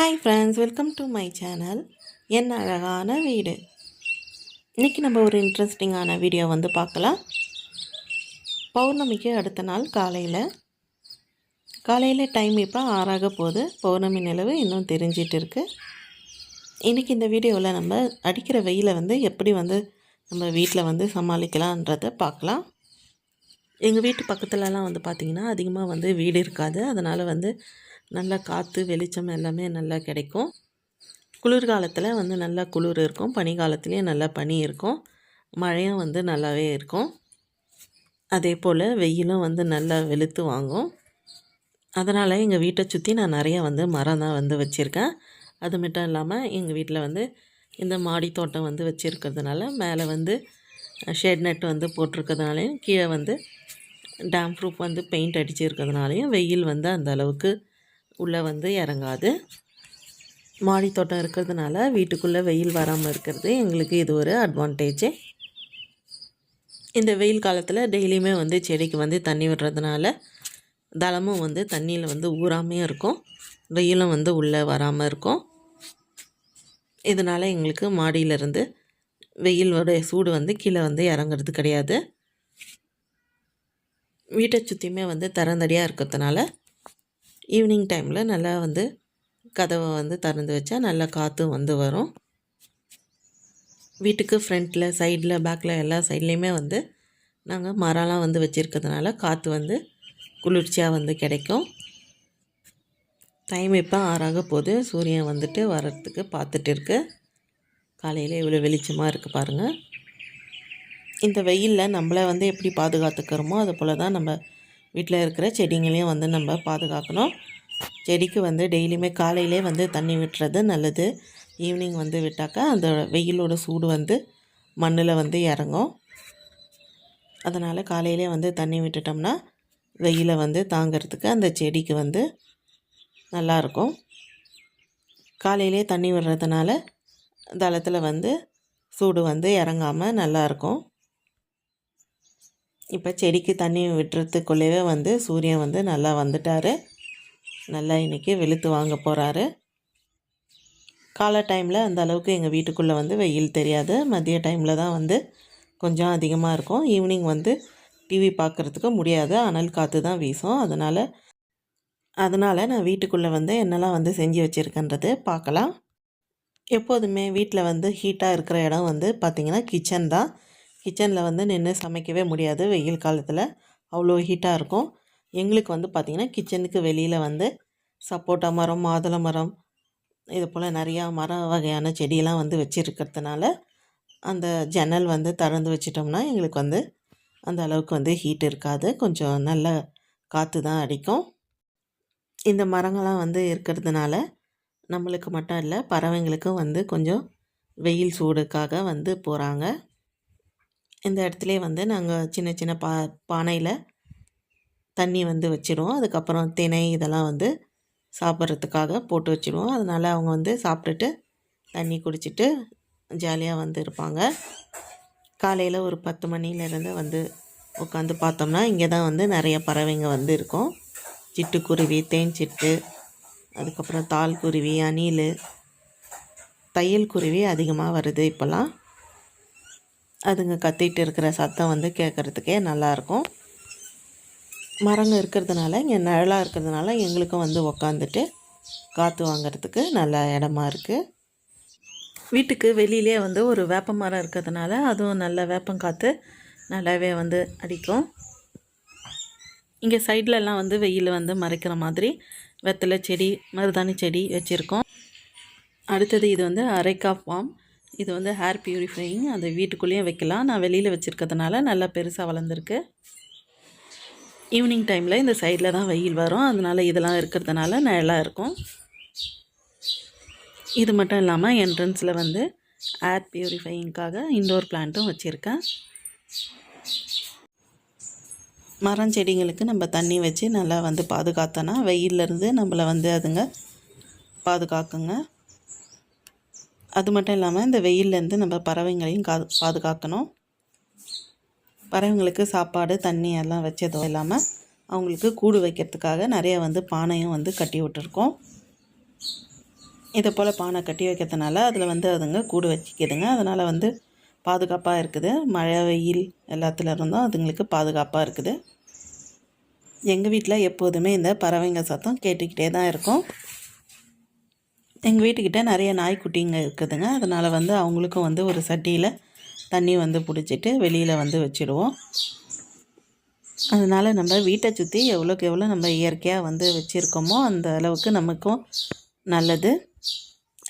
Hi friends welcome to my channel என் அழகான வீடு. இன்றைக்கி நம்ம ஒரு இன்ட்ரெஸ்டிங்கான வீடியோ வந்து பார்க்கலாம். பௌர்ணமிக்கு அடுத்த நாள் காலையில். காலையில் டைம் இப்போ ஆறாக போகுது. பௌர்ணமி நிலவு இன்னும் தெரிஞ்சிட்டு இருக்குது இன்றைக்கி இந்த வீடியோவில் நம்ம அடிக்கிற வெயிலை வந்து எப்படி வந்து நம்ம வீட்டில் வந்து சமாளிக்கலான்றதை பார்க்கலாம். எங்கள் வீட்டு பக்கத்துலலாம் வந்து பார்த்திங்கன்னா அதிகமாக வந்து வீடு இருக்காது. அதனால் வந்து நல்லா காற்று வெளிச்சம் எல்லாமே நல்லா கிடைக்கும். குளிர்காலத்தில் வந்து நல்லா குளிர் இருக்கும். பனி காலத்துலேயும் நல்லா பனி இருக்கும். மழையும் வந்து நல்லாவே இருக்கும். அதே போல் வெயிலும் வந்து நல்லா வெளுத்து வாங்கும். அதனால் எங்கள் வீட்டை சுற்றி நான் நிறைய வந்து மரம் தான் வந்து வச்சுருக்கேன். அது மட்டும் இல்லாமல் எங்கள் வீட்டில் வந்து இந்த மாடி தோட்டம் வந்து வச்சுருக்கிறதுனால மேலே வந்து ஷெட் நெட் வந்து போட்டிருக்கிறதுனாலையும் கீழே வந்து டேம் ப்ரூஃப் வந்து பெயிண்ட் அடிச்சிருக்கிறதுனாலையும் வெயில் வந்து அந்த அளவுக்கு உள்ளே வந்து இறங்காது. மாடி தோட்டம் இருக்கிறதுனால வீட்டுக்குள்ளே வெயில் வராமல் இருக்கிறது எங்களுக்கு இது ஒரு அட்வான்டேஜு இந்த வெயில் காலத்தில் டெய்லியுமே வந்து செடிக்கு வந்து தண்ணி விடுறதுனால தளமும் வந்து தண்ணியில் வந்து ஊறாமையும் இருக்கும். வெயிலும் வந்து உள்ளே வராமல் இருக்கும். இதனால் எங்களுக்கு மாடியிலேருந்து வெயிலோடைய சூடு வந்து கீழே வந்து இறங்குறது கிடையாது. வீட்டை சுற்றியுமே வந்து திறந்தடியாக இருக்கிறதுனால ஈவினிங் டைமில் நல்லா வந்து கதவை வந்து திறந்து வச்சா நல்லா காற்றும் வந்து வரும். வீட்டுக்கு ஃப்ரண்ட்டில் சைடில் பேக்கில் எல்லா சைட்லேயுமே வந்து நாங்கள் மரம்லாம் வந்து வச்சுருக்கிறதுனால காற்று வந்து குளிர்ச்சியாக வந்து கிடைக்கும். டைம் இப்போ ஆறாக போகுது? சூரியன் வந்துட்டு வர்றதுக்கு பார்த்துட்டு இருக்கு. காலையில் இவ்வளோ வெளிச்சமாக இருக்குது பாருங்கள் இந்த வெயிலில் நம்மளை வந்து எப்படி பாதுகாத்துக்கிறோமோ அது போல் தான் நம்ம வீட்டில் இருக்கிற செடிங்களையும் வந்து நம்ம பாதுகாக்கணும். செடிக்கு வந்து டெய்லியுமே காலையிலே வந்து தண்ணி விட்டுறது நல்லது. ஈவினிங் வந்து விட்டாக்கா அந்த வெயிலோட சூடு வந்து மண்ணில் வந்து இறங்கும். அதனால் காலையிலே வந்து தண்ணி விட்டுட்டோம்னா வெயிலை வந்து தாங்கிறதுக்கு அந்த செடிக்கு வந்து நல்லாயிருக்கும் காலையிலே தண்ணி விடுறதுனால தளத்தில் வந்து சூடு வந்து இறங்காமல் நல்லாயிருக்கும் இப்போ செடிக்கு தண்ணி விட்டுறதுக்குள்ளேயே வந்து சூரியன் வந்து நல்லா வந்துட்டார். நல்லா இன்றைக்கி வெளுத்து வாங்க போகிறாரு காலை டைமில் அந்த அளவுக்கு எங்கள் வீட்டுக்குள்ளே வந்து வெயில் தெரியாது. மதிய டைமில் தான் வந்து கொஞ்சம் அதிகமாக இருக்கும். ஈவினிங் வந்து டிவி பார்க்குறதுக்கு முடியாது. அனல் காற்று தான் வீசும். அதனால் அதனால் நான் வீட்டுக்குள்ளே வந்து என்னெல்லாம் வந்து செஞ்சு வச்சுருக்கேன்றது பார்க்கலாம். எப்போதுமே வீட்டில் வந்து ஹீட்டாக இருக்கிற இடம் வந்து பார்த்திங்கன்னா கிச்சன் தான். கிச்சனில் வந்து நின்று சமைக்கவே முடியாது. வெயில் காலத்தில் அவ்வளோ ஹீட்டாக இருக்கும். எங்களுக்கு வந்து பார்த்திங்கன்னா கிச்சனுக்கு வெளியில் வந்து சப்போட்டா மரம் மாதுளை மரம் இது போல் நிறையா மர வகையான செடியெல்லாம் வந்து வச்சுருக்கிறதுனால அந்த ஜன்னல் வந்து திறந்து வச்சிட்டோம்னா எங்களுக்கு வந்து அந்த அளவுக்கு வந்து ஹீட் இருக்காது. கொஞ்சம் நல்ல காற்று தான் அடிக்கும். இந்த மரங்கள்லாம் வந்து இருக்கிறதுனால நம்மளுக்கு மட்டும் இல்லை பறவைங்களுக்கும் வந்து கொஞ்சம் வெயில் சூடுக்காக வந்து போகிறாங்க இந்த இடத்துல வந்து நாங்கள் சின்ன சின்ன பா பானையில் தண்ணி வந்து வச்சிடுவோம் அதுக்கப்புறம் திணை இதெல்லாம் வந்து சாப்பிட்றதுக்காக போட்டு வச்சுருவோம். அதனால் அவங்க வந்து சாப்பிட்டுட்டு தண்ணி குடிச்சிட்டு ஜாலியாக வந்து இருப்பாங்க. காலையில் ஒரு பத்து மணிலேருந்து வந்து உட்காந்து பார்த்தோம்னா இங்கே தான் வந்து நிறைய பறவைங்க வந்து இருக்கும். சிட்டுக்குருவி தேன் சிட்டு அதுக்கப்புறம் தால் குருவி அணில் தையல் குருவி அதிகமாக வருது இப்போல்லாம். அதுங்க கத்திட்டு இருக்கிற சத்தம் வந்து கேட்குறதுக்கே நல்லாயிருக்கும் மரங்க இருக்கிறதுனால இங்கே நிழலாக இருக்கிறதுனால எங்களுக்கும் வந்து உக்காந்துட்டு காற்று வாங்கிறதுக்கு நல்ல இடமா இருக்குது வீட்டுக்கு வெளியிலே வந்து ஒரு வேப்ப மரம் இருக்கிறதுனால அதுவும் நல்ல வேப்பம் காற்று நல்லாவே வந்து அடிக்கும். இங்கே சைட்லலாம் வந்து வெயில் வந்து மறைக்கிற மாதிரி வெத்தலை செடி மருதாணி செடி வச்சுருக்கோம். அடுத்தது இது வந்து அரைக்கா ஃபார்ம். இது வந்து ஹேர் பியூரிஃபையிங் அந்த வீட்டுக்குள்ளேயும் வைக்கலாம். நான் வெளியில் வச்சுருக்கிறதுனால நல்லா பெருசாக வளர்ந்துருக்கு. ஈவினிங் டைமில் இந்த சைடில் தான் வெயில் வரும். அதனால் இதெல்லாம் இருக்கிறதுனால நல்லா இருக்கும். இது மட்டும் இல்லாமல் என்ட்ரன்ஸில் வந்து ஏர் பியூரிஃபையிங்காக இன்டோர் பிளான்ட்டும் வச்சுருக்கேன். மரம் செடிங்களுக்கு நம்ம தண்ணி வச்சு நல்லா வந்து பாதுகாத்தோன்னா வெயிலேருந்து நம்மளை வந்து அதுங்க பாதுகாக்குங்க. அது மட்டும் இல்லாமல் இந்த வெயிலேருந்து நம்ம பறவைங்களையும் கா பாதுகாக்கணும். பறவைங்களுக்கு சாப்பாடு தண்ணி எல்லாம் வச்சதும் இல்லாமல் அவங்களுக்கு கூடு வைக்கிறதுக்காக நிறைய வந்து பானையும் வந்து கட்டி விட்டுருக்கோம். இதை போல் பானை கட்டி வைக்கிறதுனால அதில் வந்து அதுங்க கூடு வச்சுக்கிதுங்க. அதனால் வந்து பாதுகாப்பாக இருக்குது. மழை வெயில் எல்லாத்துல இருந்தும் அதுங்களுக்கு பாதுகாப்பாக இருக்குது. எங்கள் வீட்டில் எப்போதுமே இந்த பறவைங்க சத்தம் கேட்டுக்கிட்டே தான் இருக்கும். எங்கள் வீட்டுக்கிட்ட நிறைய நாய்க்குட்டிங்க இருக்குதுங்க. அதனால் வந்து அவங்களுக்கும் வந்து ஒரு சட்டியில் தண்ணி வந்து பிடிச்சிட்டு வெளியில் வந்து வச்சிடுவோம். அதனால் நம்ம வீட்டை சுற்றி எவ்வளோக்கு எவ்வளோ நம்ம இயற்கையாக வந்து வச்சுருக்கோமோ அந்த அளவுக்கு நமக்கும் நல்லது.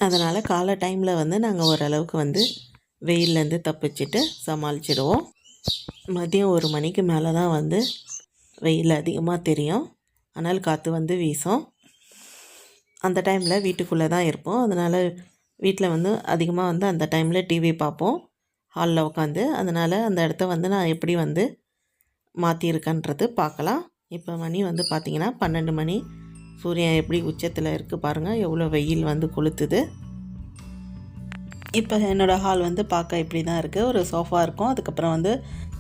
அதனால் காலை டைமில் வந்து நாங்கள் ஓரளவுக்கு வந்து வெயிலேருந்து தப்பிச்சிட்டு சமாளிச்சிடுவோம். மதியம் ஒரு மணிக்கு மேலே தான் வந்து வெயில் அதிகமாக தெரியும். ஆனால் காற்று வந்து வீசும். அந்த டைமில் வீட்டுக்குள்ளே தான் இருப்போம். அதனால் வீட்டில் வந்து அதிகமாக வந்து அந்த டைமில் டிவி பார்ப்போம். ஹாலில் உட்காந்து அதனால் அந்த இடத்த வந்து நான் எப்படி வந்து மாற்றியிருக்கேன்றது பார்க்கலாம். இப்போ மணி வந்து பார்த்திங்கன்னா பன்னெண்டு மணி. சூரியன் எப்படி உச்சத்தில் இருக்குது பாருங்கள் எவ்வளோ வெயில் வந்து கொளுத்துது. இப்போ என்னோடய ஹால் வந்து பார்க்க இப்படி தான் இருக்குது ஒரு சோஃபா இருக்கும். அதுக்கப்புறம் வந்து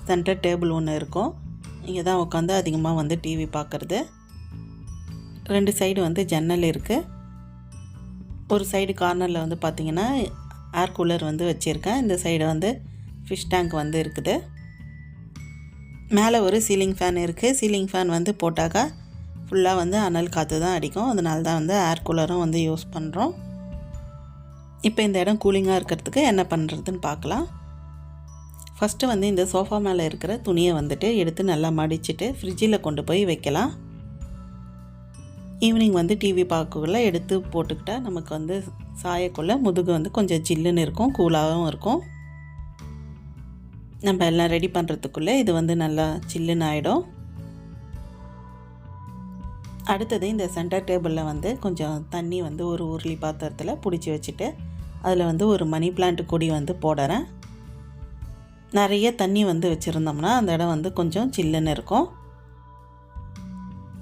சென்டர் டேபிள் ஒன்று இருக்கும். இங்கே தான் உட்காந்து அதிகமாக வந்து டிவி பார்க்குறது. ரெண்டு சைடு வந்து ஜன்னல் இருக்குது ஒரு சைடு கார்னரில் வந்து பார்த்திங்கன்னா ஏர் கூலர் வந்து வச்சுருக்கேன். இந்த சைடு வந்து ஃபிஷ் டேங்க் வந்து இருக்குது. மேலே ஒரு சீலிங் ஃபேன் இருக்குது சீலிங் ஃபேன் வந்து போட்டாக்கா ஃபுல்லாக வந்து அனல் காற்று தான் அடிக்கும். அதனால தான் வந்து ஏர் கூலரும் வந்து யூஸ் பண்ணுறோம் இப்போ இந்த இடம் கூலிங்காக இருக்கிறதுக்கு என்ன பண்ணுறதுன்னு பார்க்கலாம் ஃபஸ்ட்டு வந்து இந்த சோஃபா மேலே இருக்கிற துணியை வந்துட்டு எடுத்து நல்லா மடிச்சுட்டு ஃப்ரிட்ஜில் கொண்டு போய் வைக்கலாம். ஈவினிங் வந்து டிவி பார்க்கக்குள்ள எடுத்து போட்டுக்கிட்டால் நமக்கு வந்து சாயக்குள்ள முதுகு வந்து கொஞ்சம் ஜில்லுன்னு இருக்கும் கூலாகவும் இருக்கும். நம்ம எல்லாம் ரெடி பண்ணுறதுக்குள்ளே இது வந்து நல்லா சில்லுன்னு ஆகிடும் அடுத்தது இந்த சென்டர் டேபிளில் வந்து கொஞ்சம் தண்ணி வந்து ஒரு உருளி பாத்திரத்தில் பிடிச்சி வச்சுட்டு அதில் வந்து ஒரு மணி பிளான்ட் கொடி வந்து போடுறேன். நிறைய தண்ணி வந்து வச்சுருந்தோம்னா அந்த இடம் வந்து கொஞ்சம் சில்லுன்னு இருக்கும்.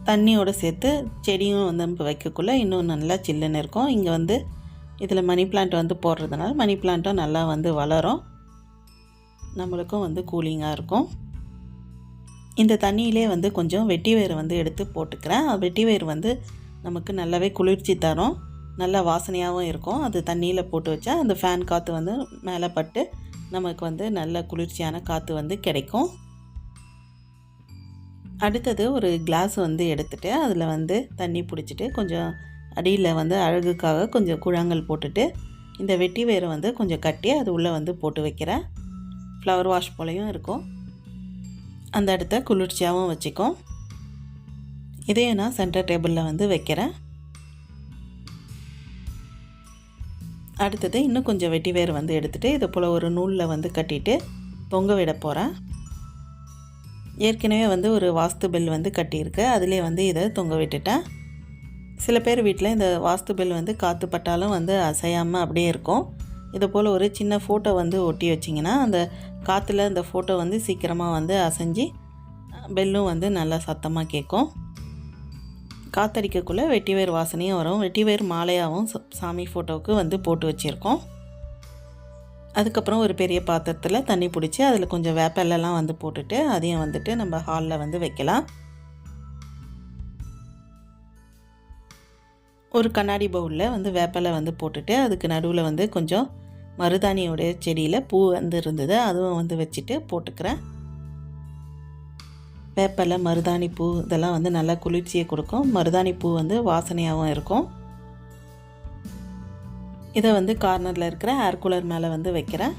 தண்ணியோடு சேர்த்து செடியும் வந்து நம்ம வைக்கக்குள்ளே இன்னும் நல்லா சில்லுன்னு இருக்கும். இங்கே வந்து இதில் மணி பிளான்ட் வந்து போடுறதுனால மணி பிளான்ட்டும் நல்லா வந்து வளரும். நம்மளுக்கும் வந்து கூலிங்காக இருக்கும். இந்த தண்ணியிலே வந்து கொஞ்சம் வெட்டி வேர் வந்து எடுத்து போட்டுக்கிறேன். வெட்டி வேர் வந்து நமக்கு நல்லாவே குளிர்ச்சி தரும். நல்லா வாசனையாகவும் இருக்கும். அது தண்ணியில் போட்டு வச்சா அந்த ஃபேன் காற்று வந்து மேலே பட்டு நமக்கு வந்து நல்ல குளிர்ச்சியான காற்று வந்து கிடைக்கும். அடுத்தது ஒரு கிளாஸ் வந்து எடுத்துகிட்டு அதில் வந்து தண்ணி பிடிச்சிட்டு கொஞ்சம் அடியில் வந்து அழகுக்காக கொஞ்சம் குழாங்கல் போட்டுட்டு இந்த வெட்டி வேரை வந்து கொஞ்சம் கட்டி அது உள்ளே வந்து போட்டு வைக்கிறேன். ஃப்ளவர் வாஷ் போலையும் இருக்கும். அந்த இடத்த குளிர்ச்சியாகவும் வச்சுக்கும். இதையே நான் சென்டர் டேபிளில் வந்து வைக்கிறேன். அடுத்தது இன்னும் கொஞ்சம் வெட்டி வேர் வந்து எடுத்துகிட்டு இதை போல் ஒரு நூலில் வந்து கட்டிட்டு தொங்க விட போகிறேன் ஏற்கனவே வந்து ஒரு வாஸ்து பெல் வந்து கட்டியிருக்கு. அதிலே வந்து இதை தொங்க விட்டுட்டேன். சில பேர் வீட்டில் இந்த வாஸ்து பெல் வந்து காற்று பட்டாலும் வந்து அசையாமல் அப்படியே இருக்கும். இதை போல் ஒரு சின்ன ஃபோட்டோ வந்து ஒட்டி வச்சிங்கன்னா அந்த காற்றுல அந்த ஃபோட்டோ வந்து சீக்கிரமாக வந்து அசைஞ்சு பெல்லும் வந்து நல்லா சத்தமாக கேட்கும். காத்தடிக்கக்குள்ளே வெட்டிவேர் வாசனையும் வரும். வெட்டிவேர் மாலையாகவும் சாமி ஃபோட்டோவுக்கு வந்து போட்டு வச்சுருக்கோம். அதுக்கப்புறம் ஒரு பெரிய பாத்திரத்தில் தண்ணி பிடிச்சி அதில் கொஞ்சம் வேப்பெல்லாம் வந்து போட்டுட்டு அதையும் வந்துட்டு நம்ம ஹாலில் வந்து வைக்கலாம். ஒரு கண்ணாடி பவுலில் வந்து வேப்பலை வந்து போட்டுட்டு அதுக்கு நடுவில் வந்து கொஞ்சம் மருதாணியோடைய செடியில் பூ வந்து இருந்தது அதுவும் வந்து வச்சுட்டு போட்டுக்கிறேன். வேப்பலை மருதாணி பூ இதெல்லாம் வந்து நல்லா குளிர்ச்சியை கொடுக்கும். மருதாணி பூ வந்து வாசனையாகவும் இருக்கும். இதை வந்து கார்னரில் இருக்கிற ஏர் கூலர் மேலே வந்து வைக்கிறேன்.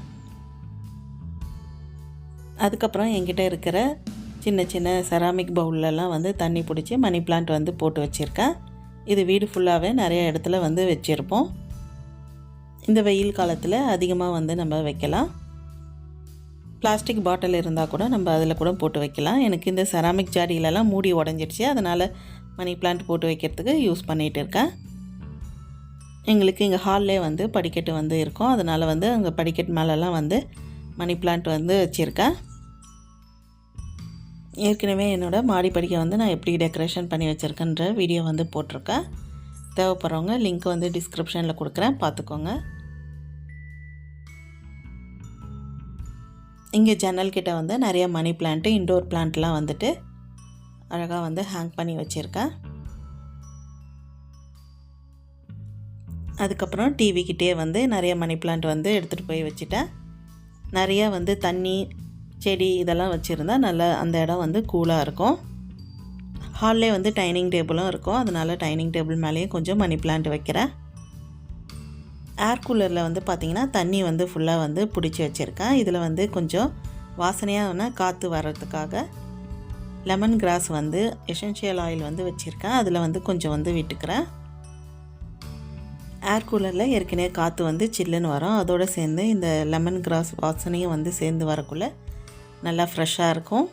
அதுக்கப்புறம் என்கிட்ட இருக்கிற சின்ன சின்ன செராமிக் பவுல்லலாம் வந்து தண்ணி பிடிச்சி மணி பிளான்ட் வந்து போட்டு வச்சுருக்கேன். இது வீடு ஃபுல்லாகவே நிறைய இடத்துல வந்து வச்சுருப்போம். இந்த வெயில் காலத்தில் அதிகமாக வந்து நம்ம வைக்கலாம். பிளாஸ்டிக் பாட்டில் இருந்தால் கூட நம்ம அதில் கூட போட்டு வைக்கலாம். எனக்கு இந்த செராமிக் ஜாடியிலலாம் மூடி உடஞ்சிடுச்சு. அதனால் மணி பிளான்ட் போட்டு வைக்கிறதுக்கு யூஸ் பண்ணிகிட்டு இருக்கேன். எங்களுக்கு இங்கே ஹால்லே வந்து படிக்கட்டு வந்து இருக்கும். அதனால் வந்து அங்கே படிக்கட்டு மேலெல்லாம் வந்து மணி பிளான்ட் வந்து வச்சுருக்கேன். ஏற்கனவே என்னோடய மாடி படிக்க வந்து நான் எப்படி டெக்கரேஷன் பண்ணி வச்சுருக்கேன்ற வீடியோ வந்து போட்டிருக்கேன். தேவைப்படுறவங்க லிங்க் வந்து டிஸ்கிரிப்ஷனில் கொடுக்குறேன். பார்த்துக்கோங்க. இங்கே ஜன்னல் கிட்ட வந்து நிறைய மணி பிளான்ட்டு இன்டோர் பிளான்ட்லாம் வந்துட்டு அழகாக வந்து ஹேங் பண்ணி வச்சுருக்கேன். அதுக்கப்புறம் டிவிக்கிட்டே வந்து நிறைய மணி பிளான்ட் வந்து எடுத்துகிட்டு போய் வச்சுட்டேன். நிறையா வந்து தண்ணி செடி இதெல்லாம் வச்சுருந்தா நல்லா அந்த இடம் வந்து கூலாக இருக்கும். ஹால்லே வந்து டைனிங் டேபிளும் இருக்கும். அதனால் டைனிங் டேபிள் மேலேயும் கொஞ்சம் மணி பிளான்ட் வைக்கிறேன். ஏர் கூலரில் வந்து பார்த்திங்கன்னா தண்ணி வந்து ஃபுல்லாக வந்து பிடிச்சி வச்சுருக்கேன். இதில் வந்து கொஞ்சம் வாசனையான காற்று வர்றதுக்காக லெமன் கிராஸ் வந்து எசென்ஷியல் ஆயில் வந்து வச்சுருக்கேன். அதில் வந்து கொஞ்சம் வந்து விட்டுக்கிறேன். ஏர் கூலரில் ஏற்கனவே காற்று வந்து சில்லுன்னு வரும். அதோடு சேர்ந்து இந்த லெமன் கிராஸ் வாசனையும் வந்து சேர்ந்து வரக்குள்ளே நல்லா ஃப்ரெஷ்ஷாக இருக்கும்.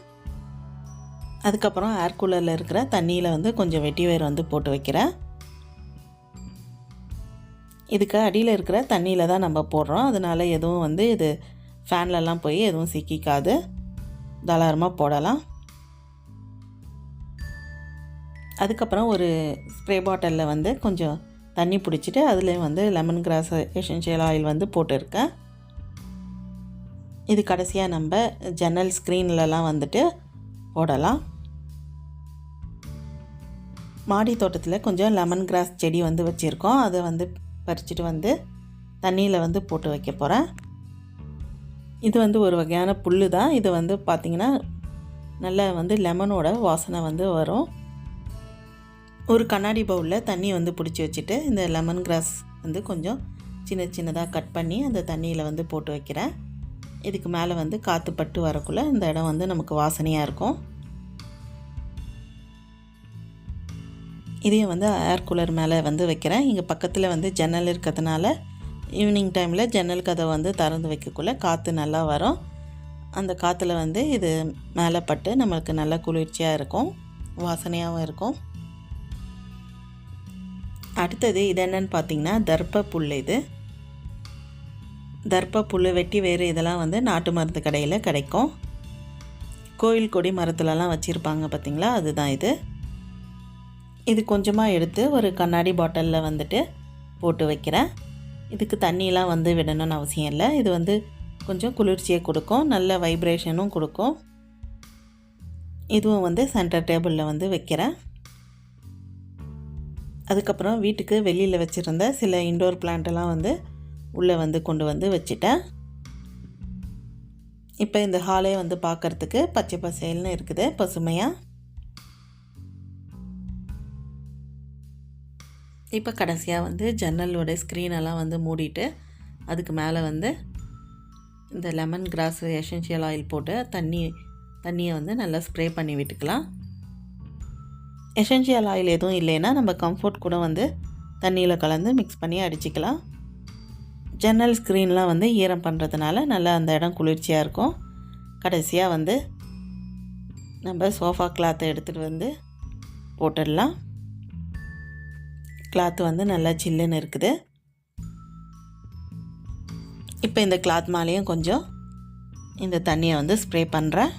அதுக்கப்புறம் ஏர் கூலரில் இருக்கிற தண்ணியில் வந்து கொஞ்சம் வெட்டி வேர் வந்து போட்டு வைக்கிறேன். இதுக்கு அடியில் இருக்கிற தண்ணியில் தான் நம்ம போடுறோம். அதனால் எதுவும் வந்து இது ஃபேன்லலாம் போய் எதுவும் சிக்கிக்காது. தாராளமாக போடலாம். அதுக்கப்புறம் ஒரு ஸ்ப்ரே பாட்டிலில் வந்து கொஞ்சம் தண்ணி பிடிச்சிட்டு அதுலேயும் வந்து லெமன் கிராஸ் எசென்ஷியல் ஆயில் வந்து போட்டிருக்கேன். இது கடைசியாக நம்ம ஜன்னல் ஸ்க்ரீன்லலாம் வந்துட்டு போடலாம். மாடி தோட்டத்தில் கொஞ்சம் லெமன் கிராஸ் செடி வந்து வச்சுருக்கோம். அதை வந்து பறிச்சுட்டு வந்து தண்ணியில் வந்து போட்டு வைக்க போகிறேன் இது வந்து ஒரு வகையான புல் தான் இது வந்து பார்த்திங்கன்னா நல்லா வந்து லெமனோட வாசனை வந்து வரும். ஒரு கண்ணாடி பவுலில் தண்ணி வந்து பிடிச்சி வச்சுட்டு இந்த லெமன் கிராஸ் வந்து கொஞ்சம் சின்ன சின்னதாக கட் பண்ணி அந்த தண்ணியில் வந்து போட்டு வைக்கிறேன். இதுக்கு மேலே வந்து காற்று பட்டு வரக்குள்ளே இந்த இடம் வந்து நமக்கு வாசனையாக இருக்கும். இதையும் வந்து ஏர் கூலர் மேலே வந்து வைக்கிறேன். இங்கே பக்கத்தில் வந்து ஜன்னல் இருக்கிறதுனால ஈவினிங் டைமில் ஜன்னல் கதை வந்து திறந்து வைக்கக்குள்ளே காற்று நல்லா வரும். அந்த காற்றுல வந்து இது மேலே பட்டு நம்மளுக்கு நல்ல குளிர்ச்சியாக இருக்கும். வாசனையாகவும் இருக்கும். அடுத்தது இது என்னன்னு பார்த்தீங்கன்னா தர்ப்ப புல் இது. தர்ப்ப புல் வெட்டி வேறு இதெல்லாம் வந்து நாட்டு மருந்து கடையில் கிடைக்கும். கோயில் கொடி மரத்துலலாம் வச்சுருப்பாங்க பார்த்திங்களா? அதுதான் இது. இது கொஞ்சமாக எடுத்து ஒரு கண்ணாடி பாட்டிலில் வந்துட்டு போட்டு வைக்கிறேன். இதுக்கு தண்ணியெலாம் வந்து விடணும்னு அவசியம் இல்லை. இது வந்து கொஞ்சம் குளிர்ச்சியை கொடுக்கும் நல்ல வைப்ரேஷனும் கொடுக்கும். இதுவும் வந்து சென்டர் டேபிளில் வந்து வைக்கிறேன். அதுக்கப்புறம் வீட்டுக்கு வெளியில் வச்சுருந்த சில இன்டோர் பிளான்ட்டெல்லாம் வந்து உள்ளே வந்து கொண்டு வந்து வச்சுட்டேன். இப்போ இந்த ஹாலே வந்து பார்க்குறதுக்கு பச்சை பசேல்னு இருக்குது பசுமையாக இப்போ கடைசியாக வந்து ஜன்னலோட ஸ்க்ரீனெல்லாம் வந்து மூடிட்டு அதுக்கு மேலே வந்து இந்த லெமன் கிராஸ் எசென்ஷியல் ஆயில் போட்டு தண்ணி தண்ணியை வந்து நல்லா ஸ்ப்ரே பண்ணி விட்டுக்கலாம். எசென்ஷியல் ஆயில் எதுவும் இல்லைன்னா நம்ம கம்ஃபர்ட் கூட வந்து தண்ணியில் கலந்து மிக்ஸ் பண்ணி அடிச்சிக்கலாம். ஜன்னல் ஸ்க்ரீன்லாம் வந்து ஈரம் பண்ணுறதுனால நல்லா அந்த இடம் குளிர்ச்சியாக இருக்கும். கடைசியாக வந்து நம்ம சோஃபா கிளாத்தை எடுத்துகிட்டு வந்து போட்டுடலாம். கிளாத் வந்து நல்லா சில்லுன்னு இருக்குது. இப்போ இந்த கிளாத் மேலேயும் கொஞ்சம் இந்த தண்ணியை வந்து ஸ்ப்ரே பண்ணுறேன்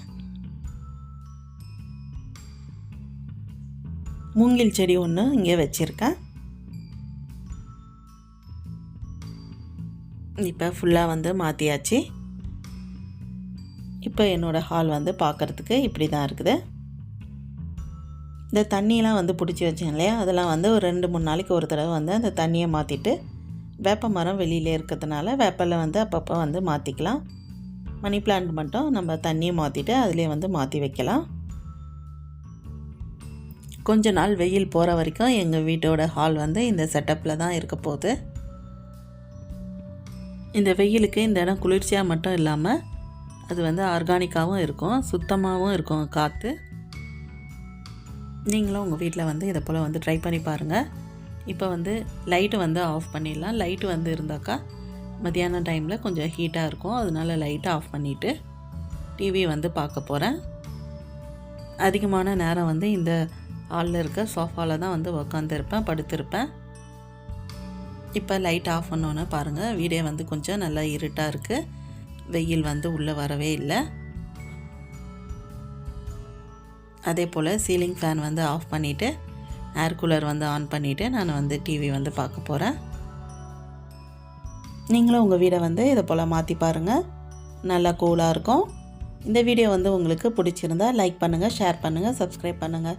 மூங்கில் செடி ஒன்று இங்கே வச்சுருக்கேன். இப்போ ஃபுல்லாக வந்து மாற்றியாச்சு இப்போ என்னோடய ஹால் வந்து பார்க்குறதுக்கு இப்படி தான் இருக்குது. இந்த தண்ணியெலாம் வந்து பிடிச்சி வச்சேன் இல்லையா? அதெல்லாம் வந்து ஒரு ரெண்டு மூணு நாளைக்கு ஒரு தடவை வந்து அந்த தண்ணியை மாற்றிட்டு வேப்ப மரம் வெளியில் இருக்கிறதுனால வேப்பில் வந்து அப்பப்போ வந்து மாற்றிக்கலாம் மணி பிளான்ட் மட்டும் நம்ம தண்ணியை மாற்றிட்டு அதிலே வந்து மாற்றி வைக்கலாம். கொஞ்ச நாள் வெயில் போகிற வரைக்கும் எங்கள் வீட்டோட ஹால் வந்து இந்த செட்டப்பில் தான் இருக்க போகுது. இந்த வெயிலுக்கு இந்த இடம் குளிர்ச்சியாக மட்டும் இல்லாமல் அது வந்து ஆர்கானிக்காகவும் இருக்கும் சுத்தமாகவும் இருக்கும் காற்று நீங்களும் உங்கள் வீட்டில் வந்து இதை போல் வந்து ட்ரை பண்ணி பாருங்கள் இப்போ வந்து லைட்டு வந்து ஆஃப் பண்ணிடலாம். லைட்டு வந்து இருந்தாக்கா மத்தியான டைமில் கொஞ்சம் ஹீட்டாக இருக்கும். அதனால லைட்டை ஆஃப் பண்ணிவிட்டு டிவி வந்து பார்க்க போகிறேன் அதிகமான நேரம் வந்து இந்த ஹாலில் இருக்க சோஃபாவில் தான் வந்து உக்காந்துருப்பேன் படுத்திருப்பேன். இப்போ லைட் ஆஃப் பண்ணோன்னே பாருங்கள் வீடே வந்து கொஞ்சம் நல்லா இருட்டாக இருக்குது வெயில் வந்து உள்ளே வரவே இல்லை. அதே போல் சீலிங் ஃபேன் வந்து ஆஃப் பண்ணிவிட்டு ஏர் கூலர் வந்து ஆன் பண்ணிவிட்டு நான் வந்து டிவி வந்து பார்க்க போகிறேன் நீங்களும் உங்கள் வீடை வந்து இதை போல் மாற்றி பாருங்கள் நல்லா கூலாக இருக்கும். இந்த வீடியோ வந்து உங்களுக்கு பிடிச்சிருந்தா லைக் பண்ணுங்கள் ஷேர் பண்ணுங்கள் சப்ஸ்கிரைப் பண்ணுங்கள்